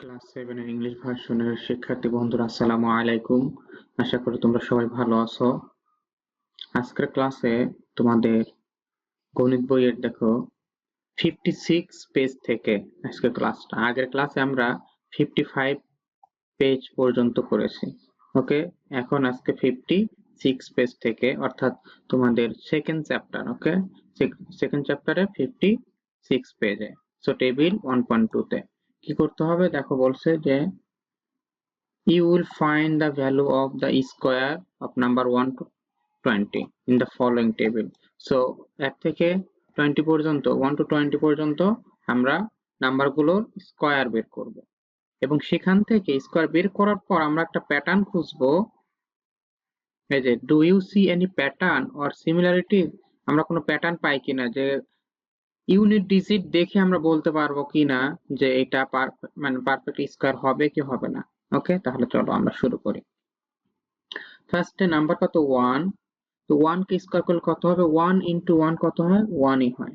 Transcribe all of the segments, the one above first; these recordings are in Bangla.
ক্লাস সেভেনের ইংলিশ ভার্সনের শিক্ষার্থী বন্ধুরা, আসসালামু আলাইকুম। আশা করি তোমরা সবাই ভালো আছো। আজকের ক্লাসে তোমাদের গণিত বইয়ের দেখো ফিফটি সিক্স পেজ থেকে আজকে ক্লাসটা আগের ক্লাসে আমরা ফিফটি ফাইভ পেজ পর্যন্ত করেছি। ওকে এখন আজকে ফিফটি সিক্স পেজ থেকে, অর্থাৎ তোমাদের সেকেন্ড চ্যাপ্টার ওকে সেকেন্ড চ্যাপ্টারে ফিফটি সিক্স পেজে সো টেবিল ওয়ান পয়েন্ট টুতে কি করতে হবে? দেখো বলছে যে, you will find the value of the square of number 1 to 20 in the following table. So, এক থেকে 20 পর্যন্ত 1 to 20 পর্যন্ত আমরা নাম্বারগুলোর স্কয়ার বের করব। এবং সেখান থেকে স্কয়ার বের করার পর আমরা একটা প্যাটার্ন খুঁজবো। এই যে do you see any pattern or similarity আমরা কোনো প্যাটার্ন পাই কিনা? যে ইউনিট ডিজিট দেখে আমরা বলতে পারব কিনা যে এটা মানে পারফেক্ট স্কয়ার হবে কি হবে না। ওকে তাহলে চলো আমরা শুরু করি। ফার্স্টে নাম্বার কত? ওয়ান তো ওয়ান কে স্কোয়ার করলে কত হবে? ওয়ান ইন্টু ওয়ান কত হয়? ওয়ানই হয়।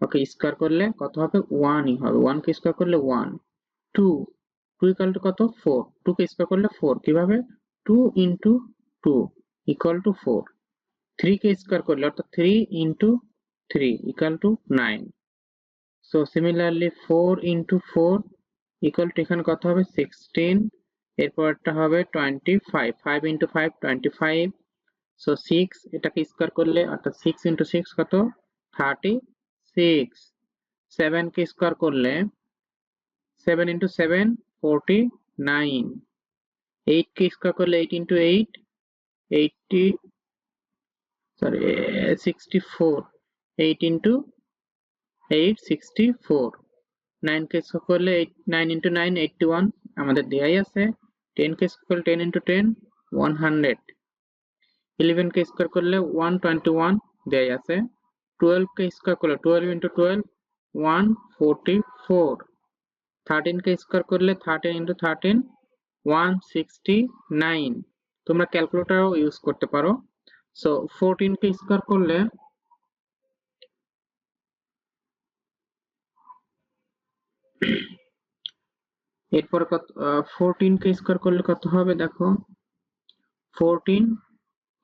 ওকে স্কোয়ার করলে কত হবে? ওয়ানই হবে। ওয়ান কে স্কয়ার করলে one two two equal to কত? ফোর টু কে স্কয়ার করলে ফোর কীভাবে? Two into two equal to four three K square করলে, অর্থাৎ three into 3 equal to 9 so, similarly 4 into 4 equal to এখানে কত হবে? 16 এরপরটা হবে 25 5 into 5 25 so 6 এটাকে স্কয়ার করলে, অর্থাৎ 6 into 6 কত? 36 7 কে স্কয়ার করলে 7 into 7 49 8 কে স্কয়ার করলে 8 into 8 80 সরি 64 8 into 8 64 9 কে স্কয়ার করলে 9 into 9 81 আমাদের দেয়াই আছে। 10 কে করলে 10 into 10 100 11 কে স্কয়ার করলে 121 দেয়াই আছে। 12 কে স্কয়ার করলে 12 into 12 144 13 কে স্কয়ার করলে 13 into 13 169 তোমরা ক্যালকুলেটরও ইউজ করতে পারো। সো 14 কে স্কয়ার করলে এরপরে কত ফোরটিন কে স্কোয়ার করলে কত হবে দেখো? ফোরটিন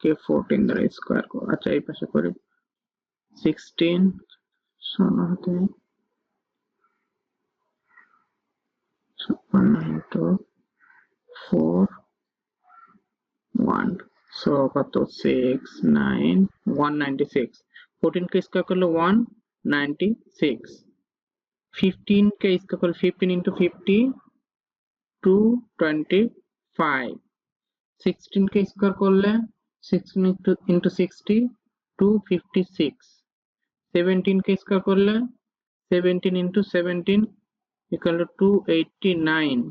কে ফোরটিন দ্বারা স্কোয়ার আচ্ছা এই পাশে করি সিক্সটিন শোনো হাতে ছাপ্পান্ন ইন্টু ফোর ওয়ান সো কত? Six nine one ninety six fourteen কে স্কোয়ার করলে ওয়ান নাইনটি সিক্স ফিফটিন কে স্কোয়ার করলে ফিফটিন ইন্টু ফিফটি 225 16 কে স্কয়ার করলে 16 ইনটু ইনটু 60 256 17 কে স্কয়ার করলে 17 ইনটু 17 ইকুয়াল টু 289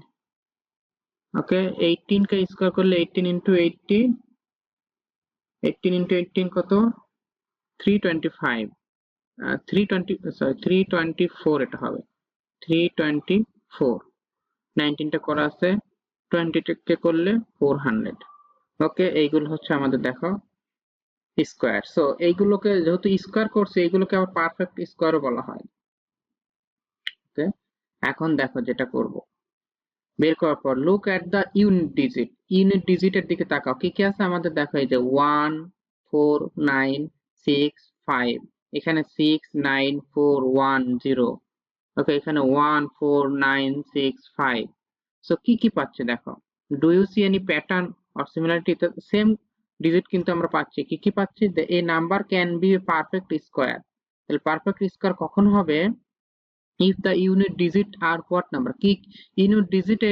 ওকে 18 কে স্কয়ার করলে 18 ইনটু 80 18 ইনটু 18 কত? 325 320 সরি 324 এটা হবে। 324 নাইনটিনটা করা আছে টোয়েন্টিকে করলে ফোর হান্ড্রেড ওকে এইগুলো হচ্ছে আমাদের দেখো স্কোয়ার সো এইগুলোকে যেহেতু স্কোয়ার করছে, এইগুলোকে আবার পারফেক্ট স্কোয়ারও বলা হয়। ওকে এখন দেখো যেটা করব। বের করার পর look at the unit digit unit ডিজিটের দিকে তাকাও। কি কি আছে আমাদের দেখো, এই যে one four nine six five এখানে six nine four one zero okay এখানে one four nine six five so কি কি পাচ্ছে দেখো? Do you see any pattern or similarity same digit কিন্তু আমরা পাচ্ছি। কি কি পাচ্ছি? A number can be perfect square তাহলে পারফেক্ট স্কোয়ার কখন হবে? If the unit digit are what number কি ইউনিট ডিজিটে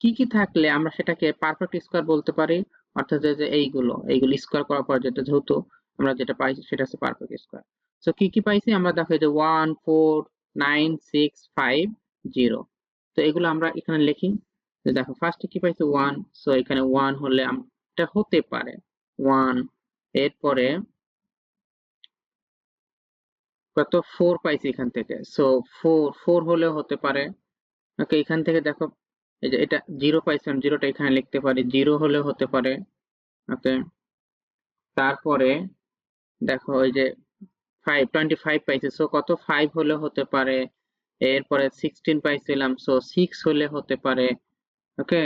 কি কি থাকলে আমরা সেটাকে পারফেক্ট স্কোয়ার বলতে পারি? অর্থাৎ যে এইগুলো এইগুলো স্কোয়ার করার পর যেটা যেহেতু আমরা যেটা পাইছি সেটা হচ্ছে পারফেক্ট স্কোয়ার সো কি কি পাইছি আমরা দেখো যে one four nine six five zero তো এগুলো আমরা এখানে লিখি। যে দেখো ফার্স্টে কি পাইছি ওয়ান সো এখানে ওয়ান হলে এটা হতে পারে। ওয়ান এরপরে কত? ফোর পাইছি এখান থেকে। সো ফোর ফোর হলেও হতে পারে। ওকে এখান থেকে দেখো, এই যে এটা জিরো পাইছিলাম জিরোটা এখানে লিখতে পারি। জিরো হলেও হতে পারে। ওকে তারপরে দেখো ওই যে ফাইভ টোয়েন্টি ফাইভ পাইছে সো কত ফাইভ হলে হতে পারে? এরপরে সিক্সটিন পাইছিলাম সো সিক্স হলে হতে পারে ওকে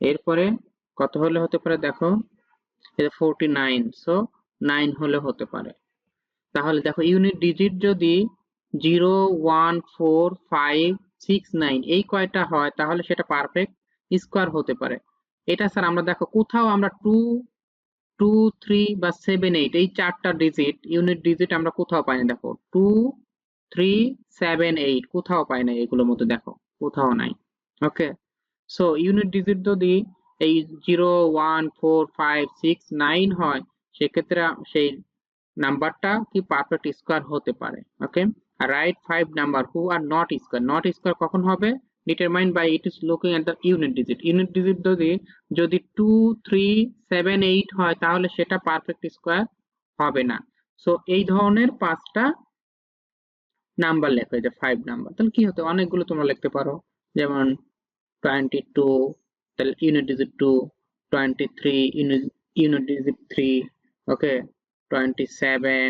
এরপরে কত হলে হতে পারে দেখো? ফোরটি নাইন সো নাইন হলে হতে পারে। তাহলে দেখো ইউনিট ডিজিট যদি zero one four five six nine এই কয়টা হয়, তাহলে সেটা পারফেক্ট স্কোয়ার হতে পারে। এটা স্যার আমরা দেখো, কোথাও আমরা টু টু থ্রি বা সেভেন এইট এই চারটা ডিজিট ইউনিট ডিজিট আমরা কোথাও পাই না, দেখো। টু থ্রি সেভেন এইট কোথাও পাই না এগুলোর মধ্যে, দেখো। কোথাও নাই। ওকে সো ইউনিট ডিজিট যদি এই zero one four five six nine হয়, সেক্ষেত্রে সেই নাম্বারটা কি পারফেক্ট স্কোয়ার হতে পারে। Okay right five number who are not square not square কখন হবে? Determine by it is looking at the unit digit unit digit যদি যদি টু থ্রি সেভেন এইট হয়, তাহলে সেটা পারফেক্ট স্কোয়ার হবে না। সো এই ধরনের পাঁচটা নাম্বার লেখো যে ফাইভ নাম্বার তাহলে কি হতো? অনেকগুলো তোমরা লিখতে পারো। যেমন টোয়েন্টি টু তাহলে unit digit two twenty three unit digit three okay twenty seven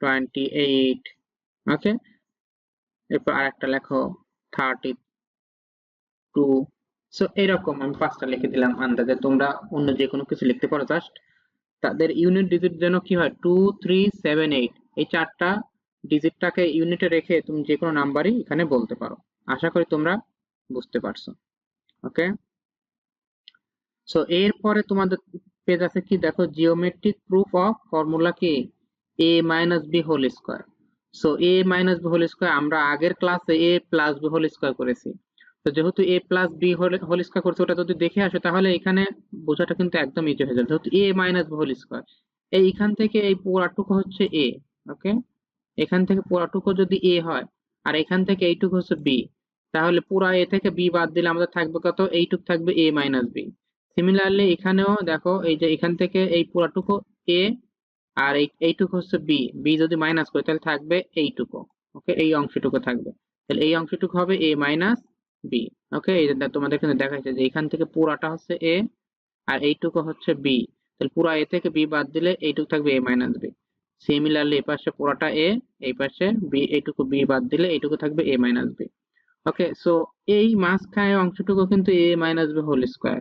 twenty eight okay এরপর আরেকটা লেখো থার্টি টু সো এরকম আমি পাঁচটা লিখে দিলাম আন্দাজে। তোমরা অন্য যে কোনো কিছু লিখতে পারো জাস্ট তাদের ইউনিট ডিজিট যেন কি হয়? টু থ্রি সেভেন এইট এই চারটা ডিজিটটাকে ইউনিটে রেখে তুমি যে কোনো নাম্বারই এখানে বলতে পারো। আশা করি তোমরা বুঝতে পারছ। ওকে সো এরপরে তোমাদের পেজ আছে কি? দেখো জিওমেট্রিক প্রুফ অফ ফর্মুলা কি? A minus B whole square so A minus B whole square আমরা আগের ক্লাসে A plus B whole square করেছি। তো যেহেতু A plus B whole square করছে, ওটা যদি দেখে আসো, তাহলে এখানে বোঝাটা কিন্তু একদম ইজি হয়ে যাবে। যেহেতু A minus B whole square থেকে এই পুরাটুকু হচ্ছে এ ওকে এখান থেকে পুরাটুকু যদি এ হয়, আর এখান থেকে এইটুকু হচ্ছে বি তাহলে পুরা এ থেকে বি বাদ দিলে আমাদের থাকবে কত? এইটুক থাকবে এ মাইনাস বি সিমিলারলি এখানেও দেখো, এই যে এখান থেকে এই পুরাটুকু এ আর এই, এইটুকু হচ্ছে বি বি যদি মাইনাস করি, তাহলে থাকবে এইটুকু ওকে এই অংশটুকু থাকবে। তাহলে এই অংশটুকু হবে এ মাইনাস বি ওকে এই তোমাদের এখানে দেখাচ্ছে যে এখান থেকে পুরাটা হচ্ছে এ আর এইটুকু হচ্ছে বি তাহলে পুরা এ থেকে বি বাদ দিলে এইটুকু থাকবে এ মাইনাস বি সিমিলারলি এই পাশে পুরাটা এ এই পাশে বি এইটুকু বি বাদ দিলে এইটুকু থাকবে A minus B okay so এই মাঝখানে অংশটুকু কিন্তু A minus B whole square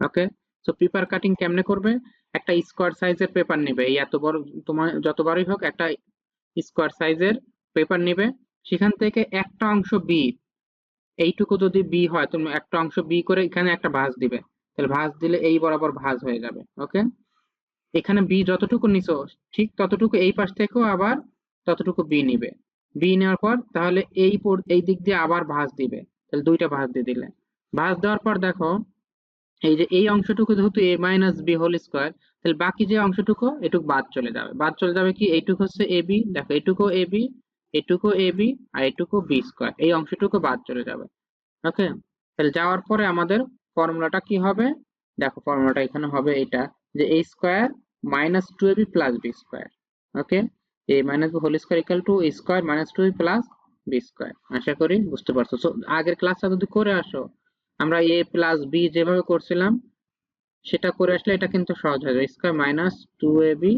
okay so paper cutting কেমনে করবে? একটা স্কোয়ার সাইজের পেপার নেবে। এই এত বড়, তোমার যতবারই হোক একটা স্কোয়ার সাইজের পেপার নেবে। সেখান থেকে একটা অংশ বি এইটুকু যদি বি হয়, তুমি একটা অংশ বি করে এখানে একটা ভাঁজ দিবে। তাহলে ভাঁজ দিলে এই বরাবর ভাঁজ হয়ে যাবে ওকে এখানে বি যতটুকু নিছো, ঠিক ততটুকু এই পাশ থেকেও আবার ততটুকু বি নিবে। বি নেওয়ার পর তাহলে এই এই দিক দিয়ে আবার ভাঁজ দিবে। তাহলে দুইটা ভাঁজ দিয়ে দিলে। ভাঁজ দেওয়ার পর দেখো, এই যে এই অংশটুকু যেহেতু A minus B whole square তাহলে বাকি যে অংশটুকু, এটুকু বাদ চলে যাবে। বাদ চলে যাবে কি? এইটুকু হচ্ছে এ বি দেখো এটুকু এ বি এটুকু এ বি আর এটুকু বি স্কোয়ার এই অংশটুকু বাদ চলে যাবে। ওকে তাহলে যাওয়ার পরে আমাদের ফর্মুলাটা কি হবে? দেখো ফর্মুলাটা এখানে হবে এটা, যে A square minus two A B plus B square okay A minus B whole square equal to A square minus two B plus B square আশা করি বুঝতে পারছ। সো আগের ক্লাসটা যদি করে আসো, আমরা এ প্লাস বি যেভাবে করছিলাম, সেটা করে আসলে এটা কিন্তু সহজ হয়ে যাবে। Square minus two A B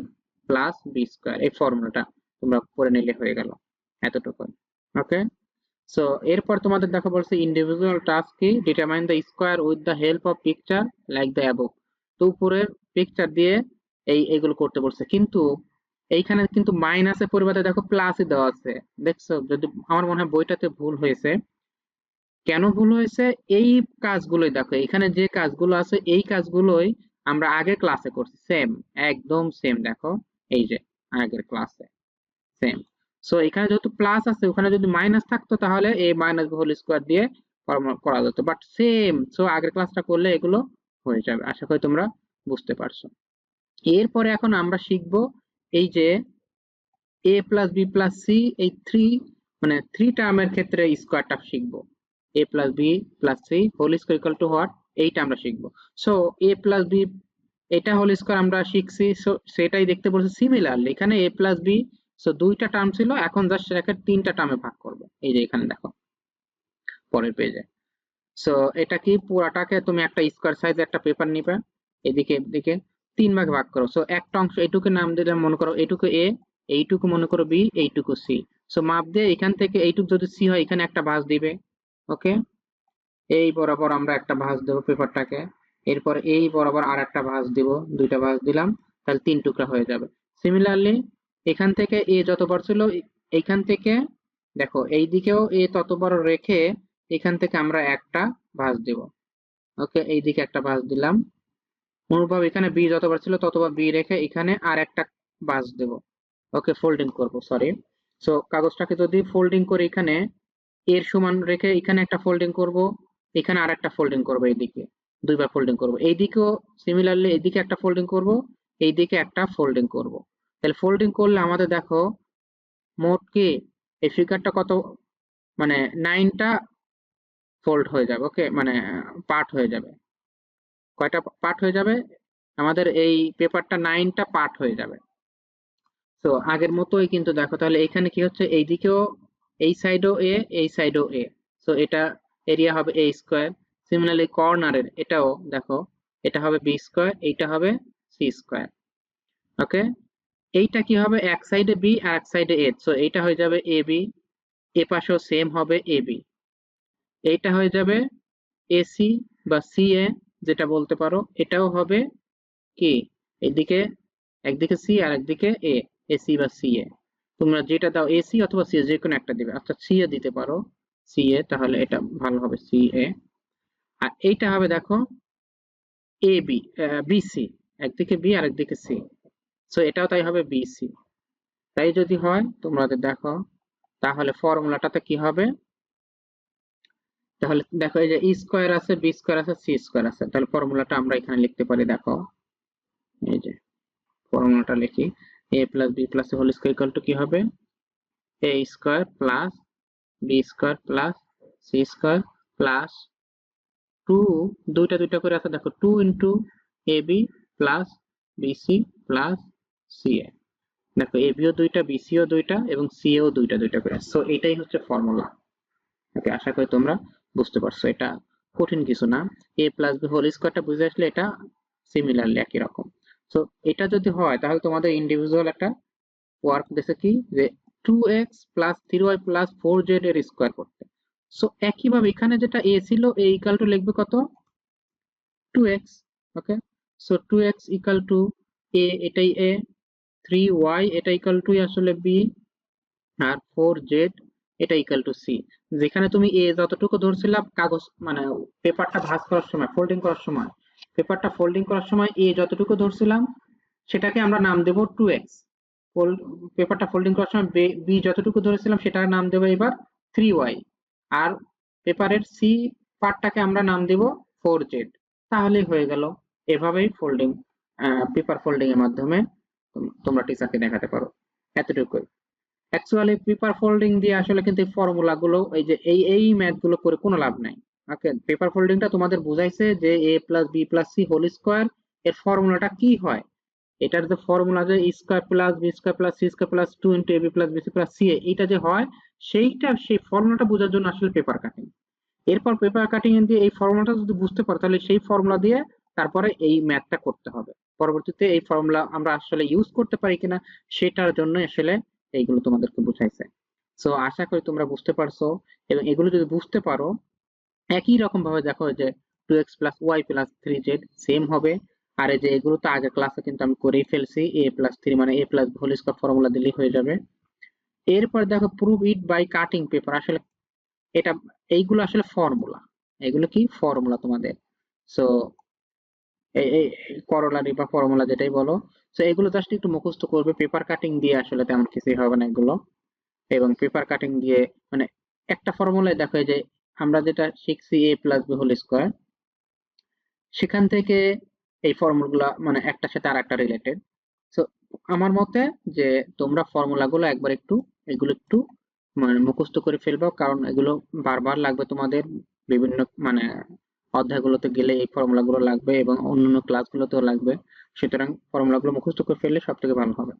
plus B square এই ফর্মুলাটা তোমরা করে নিলে হয়ে গেল। এতটুকু ওকে সো এরপর তোমাদের দেখো বলছে ইন্ডিভিজুয়াল টাস্ক কি? Determine the square with the help of picture like the above তো উপরের পিকচার দিয়ে এই, এগুলো করতে বলছে। কিন্তু এইখানে কিন্তু মাইনাসের পরিবর্তে দেখো প্লাসই দেওয়া আছে। দেখছ? যদি আমার মনে হয় বইটাতে ভুল হয়েছে। কেন ভুল হয়েছে? এই কাজগুলোই দেখো। এখানে যে কাজগুলো আছে, এই কাজগুলোই আমরা আগের ক্লাসে করছি। সেম একদম সেম দেখো। এই যে, আগের ক্লাসে সেম সো এখানে যেহেতু প্লাস আছে, ওখানে যদি মাইনাস থাকতো তাহলে এই মাইনাস হোল স্কোয়ার দিয়ে করা যেত। বাট সেম সো আগের ক্লাসটা করলে এগুলো হয়ে যাবে। আশা করি তোমরা বুঝতে পারছ। এরপরে এখন আমরা শিখব এই যে A plus B plus C এই থ্রি মানে থ্রি টার্মের ক্ষেত্রে স্কোয়ারটা শিখব। A plus B plus C whole square equal to what এইটা আমরা শিখব। সো এ প্লাস বি এটা হোল স্কোয়ার আমরা শিখছি। সো সেটাই দেখতে বলছে সিমিলারলি এখানে এ প্লাস বি সো দুইটা টার্ম ছিল, এখন জাস্ট সেটাকে তিনটা টার্মে ভাগ করব। এই যে এখানে দেখো, পরের পেজে সো এটা কি পুরাটাকে তুমি একটা স্কোয়ার সাইজ একটা পেপার নিবে, এদিকে এদিকে তিন ভাগে ভাগ করো। সো একটা অংশ এইটুকু নাম দিলে মনে করো এইটুকু এ এইটুকু মনে করো বি এইটুকু সি সো মাপ দিয়ে এখান থেকে এইটুক যদি সি হয়, এখানে একটা ভাঁজ দিবে ওকে এই বরাবর আমরা একটা ভাঁজ দেবো পেপারটাকে এরপর এই বরাবর আর একটা ভাঁজ দিব, দুইটা ভাঁজ দিলাম, তাহলে তিন টুকরা হয়ে যাবে। সিমিলারলি এখান থেকে এ যত বড় ছিল, এ- এইখান থেকে দেখো, এই দিকেও এ তত বড় রেখে এখান থেকে আমরা একটা ভাঁজ দিব। ওকে, এই দিকে একটা ভাঁজ দিলাম। অনুভব, এখানে বি যতবার ছিল ততবার বি রেখে এখানে আর একটা ভাঁজ দেব। ওকে ফোল্ডিং করব সরি সো কাগজটাকে যদি ফোল্ডিং করে এখানে, এর সমান রেখে এখানে একটা ফোল্ডিং করব, এখানে আর একটা ফোল্ডিং করব এইদিকে, দুইবার ফোল্ডিং করব। এইদিকেও সিমিলারলি এইদিকে একটা ফোল্ডিং করব, এইদিকে একটা ফোল্ডিং করব। তাহলে ফোল্ডিং করলে আমাদের দেখো মোট কি? এই ফিগারটা কত? মানে নাইনটা ফোল্ড হয়ে যাবে ওকে মানে পার্ট হয়ে যাবে। কয়টা পার্ট হয়ে যাবে? আমাদের এই পেপারটা নাইনটা পার্ট হয়ে যাবে। তো আগের মতোই কিন্তু দেখো, তাহলে এখানে কি হচ্ছে? এই দিকেও, এই সাইডও এ এই সাইডও এ সো এটা এরিয়া হবে এ স্কোয়ার সিমিলারলি কর্নারের এটাও দেখো, এটা হবে বি স্কোয়ার এইটা হবে সি স্কোয়ার ওকে এইটা কি হবে? এক সাইডে বি আর এক সাইডে এ সো এইটা হয়ে যাবে এ বি এ পাশেও সেম হবে এ বি এইটা হয়ে যাবে এসি বা সি এ যেটা বলতে পারো। এটাও হবে কি? এইদিকে একদিকে সি আর একদিকে এ এসি বা সি এ তোমরা যেটা দাও এসি অথবা সি যে কোনো একটা দিবে। আচ্ছা সি এ দিতে পারো। সি এ তাহলে এটা ভালো হবে সি এ আর এইটা হবে, দেখো এ বি বিসি একদিকে বি আর একদিকে সি সো এটাও তাই হবে বিসি তাই যদি হয় তোমাদের দেখো, তাহলে ফর্মুলাটাতে কি হবে? তাহলে দেখো, এই যে ই স্কোয়ার আছে বি স্কোয়ার আছে সি স্কোয়ার আছে। তাহলে ফর্মুলাটা আমরা এখানে লিখতে পারি, দেখো। এই যে, ফর্মুলাটা লিখি। A plus B plus whole square equal to কি হবে? A square plus B square plus C square plus two দুইটা দুইটা করে আছে, দেখো two into A B plus BC plus C A দেখো এ বিও দুইটা বিসিও দুইটা এবং সি এও দুইটা দুইটা করে। সো এটাই হচ্ছে ফর্মুলা ওকে আশা করি তোমরা বুঝতে পারছ। এটা কঠিন কিছু না। এ প্লাস বি হোল স্কোয়ারটা বুঝে আসলে এটা সিমিলারলি একই রকম। সো এটা যদি হয়, তাহলে তোমাদের ইন্ডিভিজুয়াল একটা ওয়ার্ক দিছে কি? যে two X plus three Y plus four Z এর স্কোয়ার করতে। সো একইভাবে এখানে যেটা এ ছিল এ ইকাল টু লিখবে কত? Two X okay so two X equal to A এটাই এ থ্রি ওয়াই এটা ইকাল টু আসলে বি আর ফোর জেড এটা ইকাল টু সি যেখানে তুমি এ যতটুকু ধরছিলা, কাগজ মানে পেপারটা ভাঁজ করার সময় ফোল্ডিং করার সময়, পেপারটা ফোল্ডিং করার সময় এ যতটুকু ধরছিলাম, সেটাকে আমরা নাম দেব টু এক্স পেপারটা ফোল্ডিং করার সময় বি যতটুকু ধরেছিলাম, সেটার নাম দেবো এবার থ্রি ওয়াই আর পেপারের সি পার্টটাকে আমরা নাম দেব ফোর জেড তাহলেই হয়ে গেল এভাবেই ফোল্ডিং পেপার ফোল্ডিং এর মাধ্যমে। তোমরা টিচারকে দেখাতে পারো। এতটুকুই। অ্যাকচুয়ালি পেপার ফোল্ডিং দিয়ে আসলে কিন্তু এই ফর্মুলা গুলো, এই যে এই এই ম্যাথগুলো করে কোনো লাভ নাই। ওকে পেপার ফোল্ডিংটা তোমাদের বুঝাইছে যে A plus B plus C whole square এর ফর্মুলাটা কি হয়? এটার যে ফর্মুলা যে square plus B square plus C square plus two into A B plus BC plus C এইটা যে হয়, সেইটা, সেই ফর্মুলাটা বোঝার জন্য আসলে পেপার কাটিং এরপর পেপার কাটিং দিয়ে এই ফর্মুলাটা যদি বুঝতে পারো, তাহলে সেই ফর্মুলা দিয়ে তারপরে এই ম্যাথটা করতে হবে। পরবর্তীতে এই ফর্মুলা আমরা আসলে ইউজ করতে পারি কিনা সেটার জন্য আসলে এইগুলো তোমাদেরকে বুঝাইছে। সো আশা করি তোমরা বুঝতে পারছ এবং এগুলো যদি বুঝতে পারো, একই রকম ভাবে দেখো যে two x plus y plus three z same হবে। আর এই যে এগুলো তো আগের ক্লাসে কিন্তু আমি করেই ফেলছি এ প্লাস থ্রি মানে এ প্লাস স্কোয়ার ফর্মুলা দিলেই হয়ে যাবে। এরপর দেখো prove it by cutting paper আসলে এটা, এইগুলো আসলে ফর্মুলা এগুলো কি? ফর্মুলা তোমাদের। সো এই করলারি বা ফর্মুলা যেটাই বলো, তো এগুলো জাস্ট একটু মুখস্থ করবে। পেপার কাটিং দিয়ে আসলে তেমন কিছুই হবে না এগুলো। এবং পেপার কাটিং দিয়ে মানে একটা ফর্মুলায় দেখো যে আমরা যেটা শিখছি A plus B whole square সেখান থেকে এই ফর্মুলাগুলো মানে একটার সাথে আর একটা রিলেটেড সো আমার মতে যে তোমরা ফর্মুলাগুলো একবার একটু, এগুলো একটু মানে মুখস্থ করে ফেলব, কারণ এগুলো বারবার লাগবে তোমাদের বিভিন্ন মানে অধ্যায়গুলোতে গেলে এই ফর্মুলাগুলো লাগবে এবং অন্যান্য ক্লাসগুলোতেও লাগবে। সুতরাং ফর্মুলাগুলো মুখস্থ করে ফেললে সব থেকে ভালো হবে।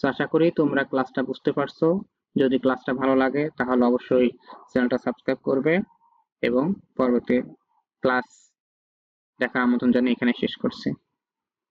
তো আশা করি তোমরা ক্লাসটা বুঝতে পারছ। যদি ক্লাসটা ভালো লাগে, তাহলে অবশ্যই চ্যানেলটা সাবস্ক্রাইব করবে এবং পরবর্তী ক্লাস দেখার আমন্ত্রণ জানিয়ে এখানে শেষ করছি।